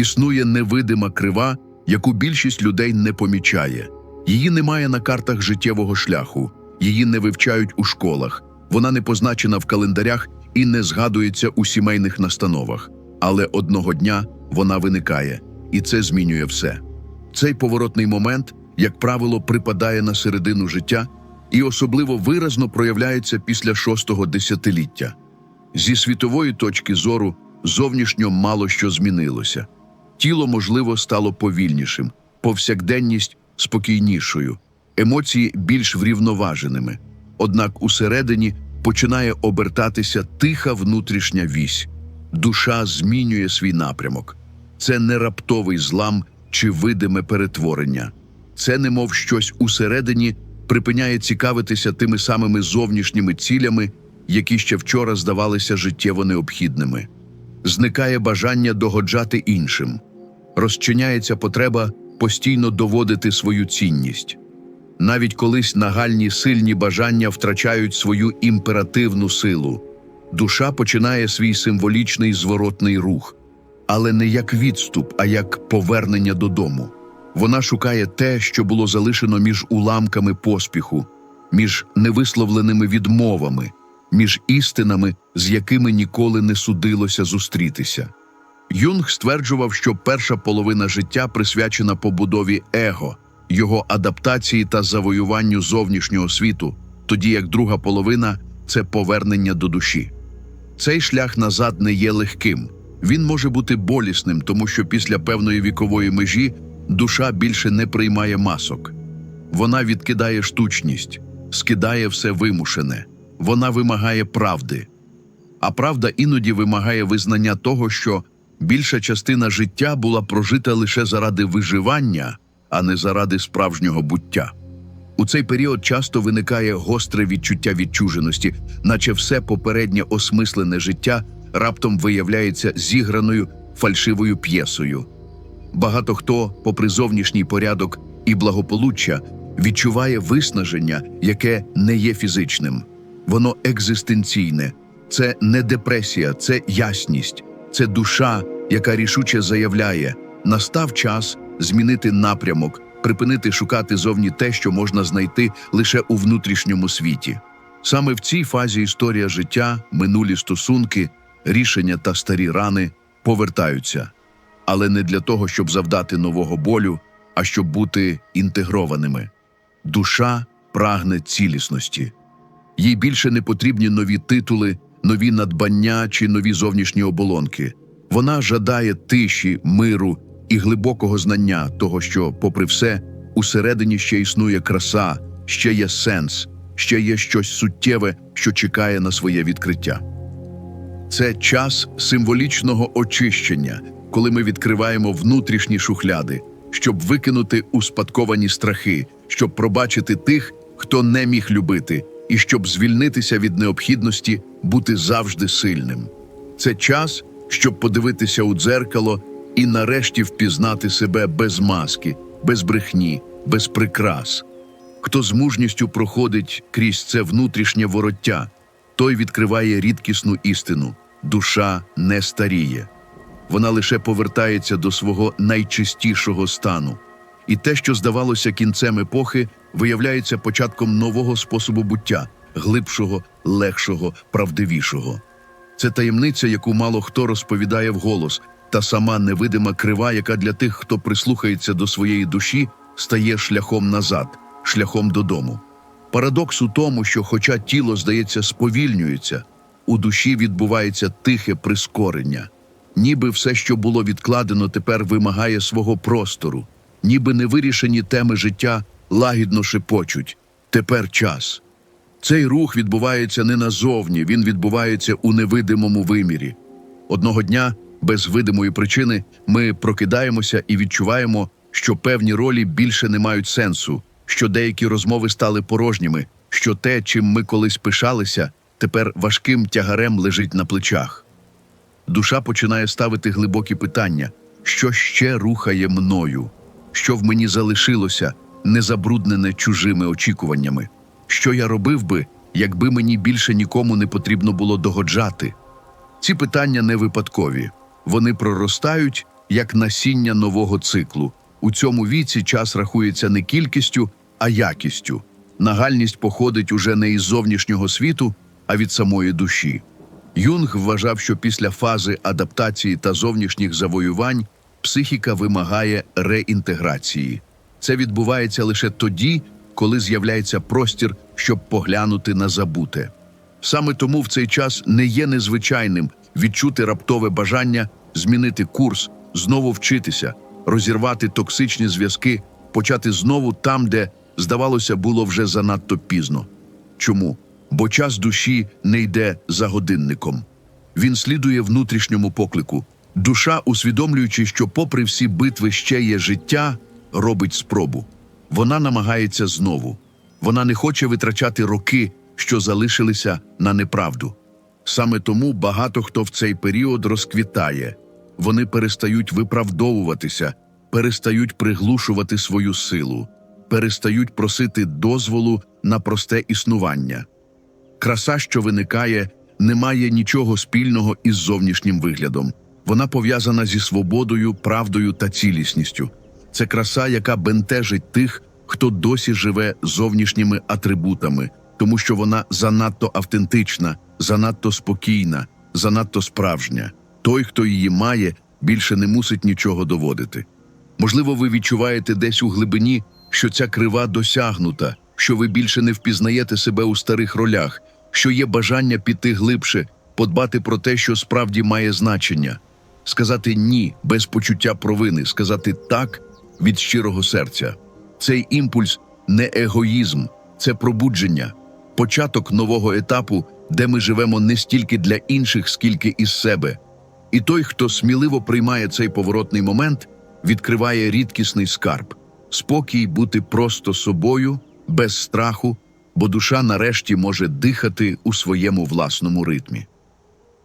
Існує невидима крива, яку більшість людей не помічає. Її немає на картах життєвого шляху, її не вивчають у школах, вона не позначена в календарях і не згадується у сімейних настановах. Але одного дня вона виникає, і це змінює все. Цей поворотний момент, як правило, припадає на середину життя і особливо виразно проявляється після шостого десятиліття. Зі світової точки зору зовнішньо мало що змінилося. Тіло, можливо, стало повільнішим, повсякденність спокійнішою, емоції більш врівноваженими. Однак усередині починає обертатися тиха внутрішня вісь. Душа змінює свій напрямок. Це не раптовий злам чи видиме перетворення. Це, немов щось усередині, припиняє цікавитися тими самими зовнішніми цілями, які ще вчора здавалися життєво необхідними. Зникає бажання догоджати іншим, розчиняється потреба постійно доводити свою цінність. Навіть колись нагальні сильні бажання втрачають свою імперативну силу. Душа починає свій символічний зворотний рух, але не як відступ, а як повернення додому. Вона шукає те, що було залишено між уламками поспіху, між невисловленими відмовами, між істинами, з якими ніколи не судилося зустрітися. Юнг стверджував, що перша половина життя присвячена побудові его, його адаптації та завоюванню зовнішнього світу, тоді як друга половина це повернення до душі. Цей шлях назад не є легким. Він може бути болісним, тому що після певної вікової межі душа більше не приймає масок. Вона відкидає штучність, скидає все вимушене, вона вимагає правди. А правда іноді вимагає визнання того, що більша частина життя була прожита лише заради виживання, а не заради справжнього буття. У цей період часто виникає гостре відчуття відчуженості, наче все попереднє осмислене життя раптом виявляється зіграною фальшивою п'єсою. Багато хто, попри зовнішній порядок і благополуччя, відчуває виснаження, яке не є фізичним. Воно екзистенційне, це не депресія, це ясність, це душа, яка рішуче заявляє: настав час змінити напрямок, припинити шукати зовні те, що можна знайти лише у внутрішньому світі. Саме в цій фазі історія життя, минулі стосунки, рішення та старі рани повертаються, але не для того, щоб завдати нового болю, а щоб бути інтегрованими. Душа прагне цілісності. Їй більше не потрібні нові титули, нові надбання чи нові зовнішні оболонки. Вона жадає тиші, миру і глибокого знання того, що, попри все, усередині ще існує краса, ще є сенс, ще є щось суттєве, що чекає на своє відкриття. Це час символічного очищення, коли ми відкриваємо внутрішні шухляди, щоб викинути успадковані страхи, щоб пробачити тих, хто не міг любити, і щоб звільнитися від необхідності бути завжди сильним. Це час, щоб подивитися у дзеркало і нарешті впізнати себе без маски, без брехні, без прикрас. Хто з мужністю проходить крізь це внутрішнє вороття, той відкриває рідкісну істину душа не старіє. Вона лише повертається до свого найчистішого стану. І те, що здавалося кінцем епохи, виявляється початком нового способу буття, глибшого, легшого, правдивішого. Це таємниця, яку мало хто розповідає вголос, та сама невидима крива, яка для тих, хто прислухається до своєї душі, стає шляхом назад, шляхом додому. Парадокс у тому, що, хоча тіло, здається, сповільнюється, у душі відбувається тихе прискорення, ніби все, що було відкладено, тепер вимагає свого простору, ніби невирішені теми життя лагідно шепочуть тепер час. Цей рух відбувається не назовні, він відбувається у невидимому вимірі. Одного дня, без видимої причини, ми прокидаємося і відчуваємо, що певні ролі більше не мають сенсу, що деякі розмови стали порожніми, що те, чим ми колись пишалися, тепер важким тягарем лежить на плечах. Душа починає ставити глибокі питання, що ще рухає мною, що в мені залишилося, не забруднене чужими очікуваннями, що я робив би, якби мені більше нікому не потрібно було догоджати. Ці питання не випадкові, вони проростають як насіння нового циклу. У цьому віці час рахується не кількістю, а якістю. Нагальність походить уже не із зовнішнього світу, а від самої душі. Юнг вважав, що після фази адаптації та зовнішніх завоювань психіка вимагає реінтеграції. Це відбувається лише тоді, коли з'являється простір, щоб поглянути на забуте. Саме тому в цей час не є незвичайним відчути раптове бажання змінити курс, знову вчитися, розірвати токсичні зв'язки, почати знову там, де, здавалося, було вже занадто пізно. Чому? Бо час душі не йде за годинником. Він слідує внутрішньому поклику. Душа, усвідомлюючи, що, попри всі битви ще є життя, робить спробу. Вона намагається знову. Вона не хоче витрачати роки, що залишилися на неправду. Саме тому багато хто в цей період розквітає. Вони перестають виправдовуватися, перестають приглушувати свою силу, перестають просити дозволу на просте існування. Краса, що виникає, не має нічого спільного із зовнішнім виглядом. Вона пов'язана зі свободою, правдою та цілісністю. Це краса, яка бентежить тих, хто досі живе зовнішніми атрибутами, тому що вона занадто автентична, занадто спокійна, занадто справжня. Той, хто її має, більше не мусить нічого доводити. Можливо, ви відчуваєте десь у глибині, що ця крива досягнута, що ви більше не впізнаєте себе у старих ролях, що є бажання піти глибше, подбати про те, що справді має значення, сказати ні без почуття провини, сказати так від щирого серця. Цей імпульс не егоїзм, це пробудження, початок нового етапу, де ми живемо не стільки для інших, скільки із себе. І той, хто сміливо приймає цей поворотний момент, відкриває рідкісний скарб, спокій бути просто собою, без страху, бо душа нарешті може дихати у своєму власному ритмі.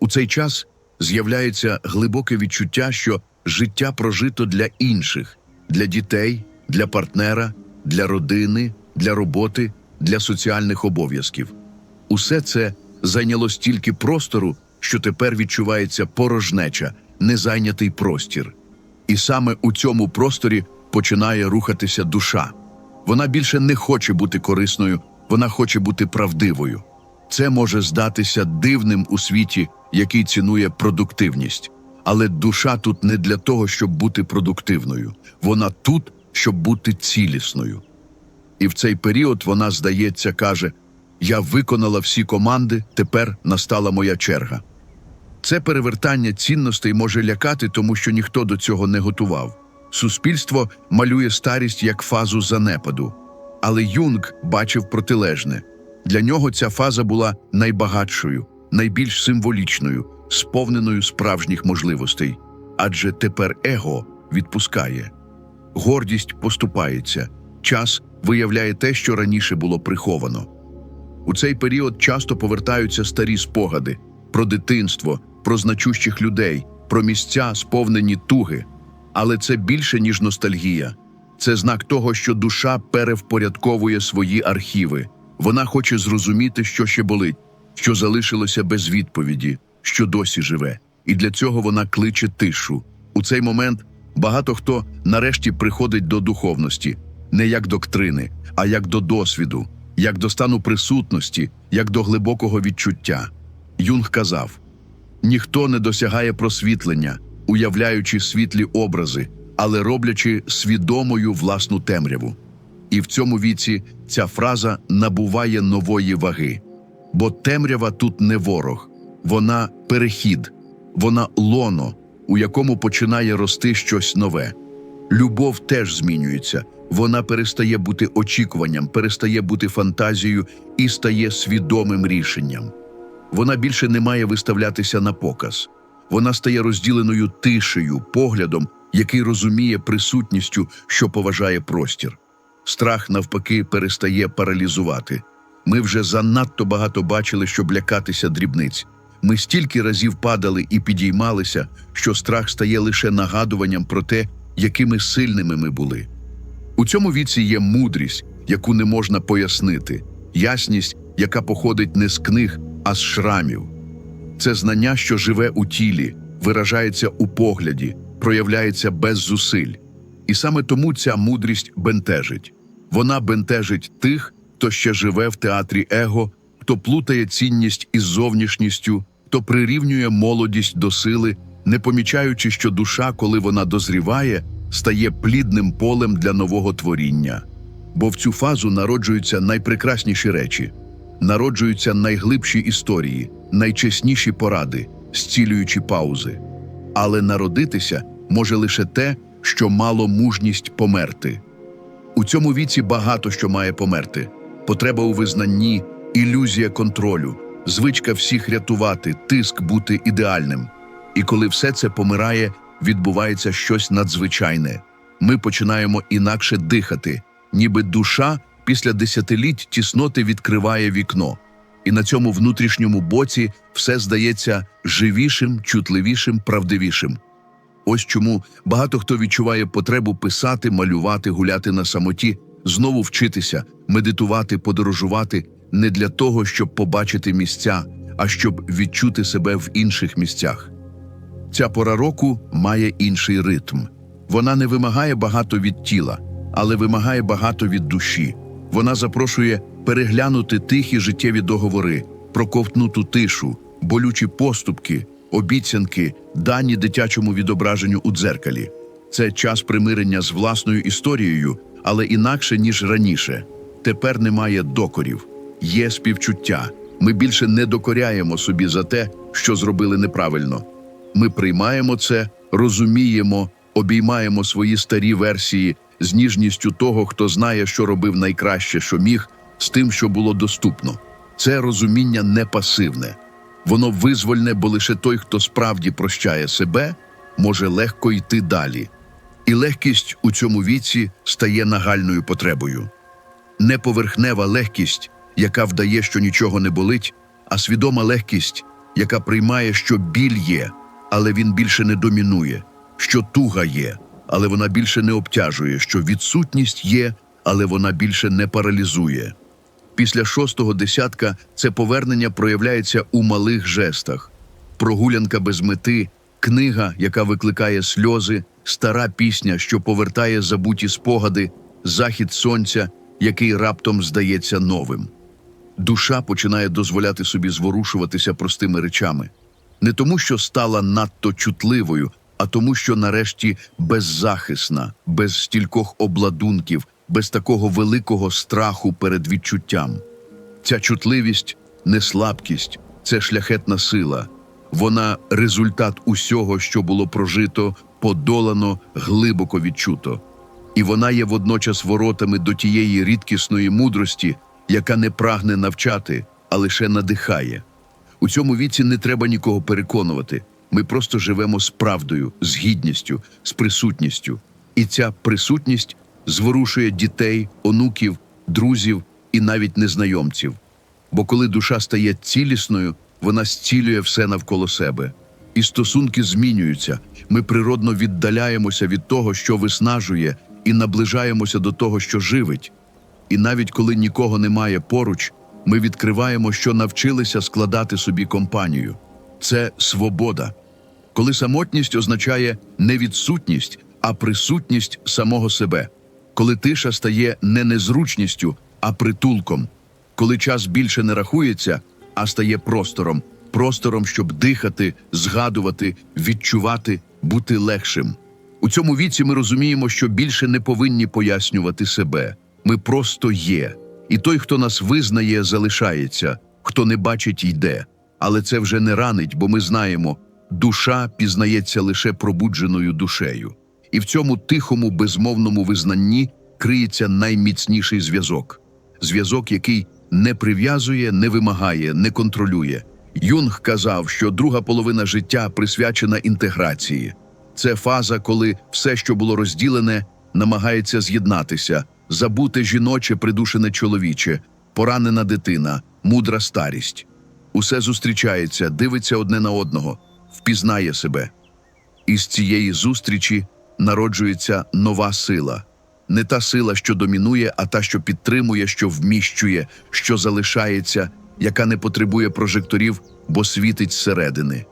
У цей час з'являється глибоке відчуття, що життя прожито для інших, для дітей, для партнера, для родини, для роботи, для соціальних обов'язків. Усе це зайняло стільки простору, що тепер відчувається порожнеча, незайнятий простір. І саме у цьому просторі починає рухатися душа. Вона більше не хоче бути корисною, вона хоче бути правдивою. Це може здатися дивним у світі, який цінує продуктивність. Але душа тут не для того, щоб бути продуктивною. Вона тут, щоб бути цілісною. І в цей період вона, здається, каже: Я виконала всі команди, тепер настала моя черга. Це перевертання цінностей може лякати, тому що ніхто до цього не готував. Суспільство малює старість як фазу занепаду. Але Юнг бачив протилежне. Для нього ця фаза була найбагатшою, найбільш символічною, сповненою справжніх можливостей. Адже тепер его відпускає. Гордість поступається, час виявляє те, що раніше було приховано. У цей період часто повертаються старі спогади про дитинство, про значущих людей, про місця, сповнені туги. Але це більше, ніж ностальгія. Це знак того, що душа перевпорядковує свої архіви. Вона хоче зрозуміти, що ще болить, що залишилося без відповіді, що досі живе. І для цього вона кличе тишу. У цей момент багато хто нарешті приходить до духовності, не як доктрини, а як до досвіду, як до стану присутності, як до глибокого відчуття. Юнг казав: ніхто не досягає просвітлення, уявляючи світлі образи, але роблячи свідомою власну темряву. І в цьому віці ця фраза набуває нової ваги. Бо темрява тут не ворог, вона перехід, вона лоно, у якому починає рости щось нове. Любов теж змінюється, вона перестає бути очікуванням, перестає бути фантазією і стає свідомим рішенням. Вона більше не має виставлятися на показ. Вона стає розділеною тишею, поглядом, який розуміє присутністю, що поважає простір. Страх, навпаки, перестає паралізувати. Ми вже занадто багато бачили, щоб лякатися дрібниць. Ми стільки разів падали і підіймалися, що страх стає лише нагадуванням про те, якими сильними ми були. У цьому віці є мудрість, яку не можна пояснити, ясність, яка походить не з книг, а з шрамів. Це знання, що живе у тілі, виражається у погляді, проявляється без зусиль. І саме тому ця мудрість бентежить. Вона бентежить тих, хто ще живе в театрі его, хто плутає цінність із зовнішністю, хто прирівнює молодість до сили, не помічаючи, що душа, коли вона дозріває, стає плідним полем для нового творіння. Бо в цю фазу народжуються найпрекрасніші речі, народжуються найглибші історії, найчесніші поради, зцілюючі паузи. Але народитися може лише те, що мало мужність померти. У цьому віці багато що має померти: потреба у визнанні, ілюзія контролю, звичка всіх рятувати, тиск бути ідеальним. І коли все це помирає, відбувається щось надзвичайне. Ми починаємо інакше дихати, ніби душа після десятиліть тісноти відкриває вікно. І на цьому внутрішньому боці все здається живішим, чутливішим, правдивішим. Ось чому багато хто відчуває потребу писати, малювати, гуляти на самоті, знову вчитися, медитувати, подорожувати не для того, щоб побачити місця, а щоб відчути себе в інших місцях. Ця пора року має інший ритм. Вона не вимагає багато від тіла, але вимагає багато від душі. Вона запрошує переглянути тихі життєві договори, проковтнуту тишу, болючі поступки, обіцянки, дані дитячому відображенню у дзеркалі. Це час примирення з власною історією, але інакше, ніж раніше. Тепер немає докорів, є співчуття. Ми більше не докоряємо собі за те, що зробили неправильно. Ми приймаємо це, розуміємо, обіймаємо свої старі версії з ніжністю того, хто знає, що робив найкраще, що міг, з тим, що було доступно. Це розуміння не пасивне. Воно визвольне, бо лише той, хто справді прощає себе, може легко йти далі. І легкість у цьому віці стає нагальною потребою. Не поверхнева легкість, яка вдає, що нічого не болить, а свідома легкість, яка приймає, що біль є, але він більше не домінує, що туга є, але вона більше не обтяжує, що відсутність є, але вона більше не паралізує. Після шостого десятка це повернення проявляється у малих жестах: прогулянка без мети, книга, яка викликає сльози, стара пісня, що повертає забуті спогади, захід сонця, який раптом здається новим. Душа починає дозволяти собі зворушуватися простими речами, не тому, що стала надто чутливою, а тому, що нарешті беззахисна, без стількох обладунків, без такого великого страху перед відчуттям. Ця чутливість не слабкість, це шляхетна сила. Вона результат усього, що було прожито, подолано, глибоко відчуто. І вона є водночас воротами до тієї рідкісної мудрості, яка не прагне навчати, а лише надихає. У цьому віці не треба нікого переконувати. Ми просто живемо з правдою, з гідністю, з присутністю. І ця присутність зворушує дітей, онуків, друзів і навіть незнайомців. Бо коли душа стає цілісною, вона зцілює все навколо себе. І стосунки змінюються. Ми природно віддаляємося від того, що виснажує, і наближаємося до того, що живить. І навіть коли нікого немає поруч, ми відкриваємо, що навчилися складати собі компанію. Це свобода. Коли самотність означає не відсутність, а присутність самого себе, коли тиша стає не незручністю, а притулком, коли час більше не рахується, а стає простором, простором, щоб дихати, згадувати, відчувати, бути легшим. У цьому віці ми розуміємо, що більше не повинні пояснювати себе. Ми просто є. І той, хто нас визнає, залишається, хто не бачить, йде. Але це вже не ранить, бо ми знаємо, душа пізнається лише пробудженою душею. І в цьому тихому, безмовному визнанні криється найміцніший зв'язок зв'язок, який не прив'язує, не вимагає, не контролює. Юнг казав, що друга половина життя присвячена інтеграції. Це фаза, коли все, що було розділене, намагається з'єднатися, забути жіноче, придушене чоловіче, поранена дитина, мудра старість. Усе зустрічається, дивиться одне на одного, впізнає себе. Із цієї зустрічі народжується нова сила. Не та сила, що домінує, а та, що підтримує, що вміщує, що залишається, яка не потребує прожекторів, бо світить зсередини.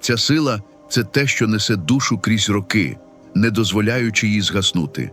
Ця сила це те, що несе душу крізь роки, не дозволяючи їй згаснути.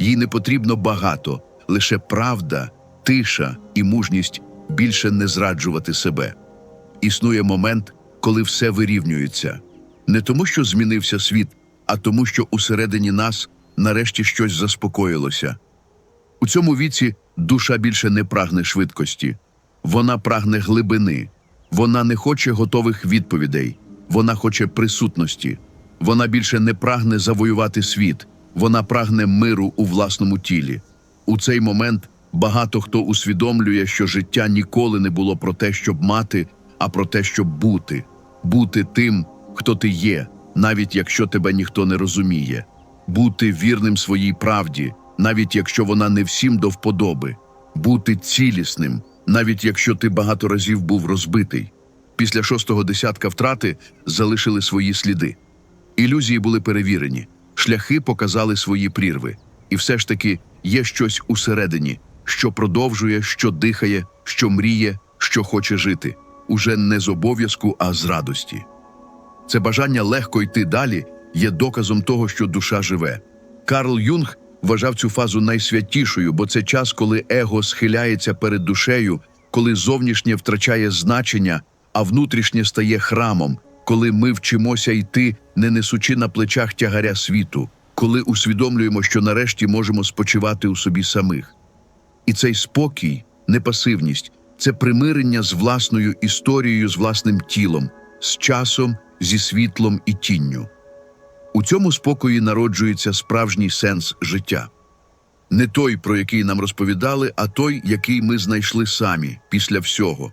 Їй не потрібно багато, лише правда, тиша і мужність більше не зраджувати себе. Існує момент, коли все вирівнюється. Не тому, що змінився світ, а тому, що усередині нас нарешті щось заспокоїлося. У цьому віці душа більше не прагне швидкості, вона прагне глибини, вона не хоче готових відповідей, вона хоче присутності, вона більше не прагне завоювати світ, вона прагне миру у власному тілі. У цей момент багато хто усвідомлює, що життя ніколи не було про те, щоб мати, а про те, щоб бути, бути тим, хто ти є, навіть якщо тебе ніхто не розуміє, бути вірним своїй правді, навіть якщо вона не всім до вподоби, бути цілісним, навіть якщо ти багато разів був розбитий. Після шостого десятка втрати залишили свої сліди. Ілюзії були перевірені, шляхи показали свої прірви, і все ж таки є щось усередині, що продовжує, що дихає, що мріє, що хоче жити, уже не з обов'язку, а з радості. Це бажання легко йти далі є доказом того, що душа живе. Карл Юнг вважав цю фазу найсвятішою, бо це час, коли его схиляється перед душею, коли зовнішнє втрачає значення, а внутрішнє стає храмом, коли ми вчимося йти, не несучи на плечах тягаря світу, коли усвідомлюємо, що нарешті можемо спочивати у собі самих. І цей спокій, не пасивність, це примирення з власною історією, з власним тілом, з часом, зі світлом і тінню. У цьому спокої народжується справжній сенс життя. Не той, про який нам розповідали, а той, який ми знайшли самі після всього.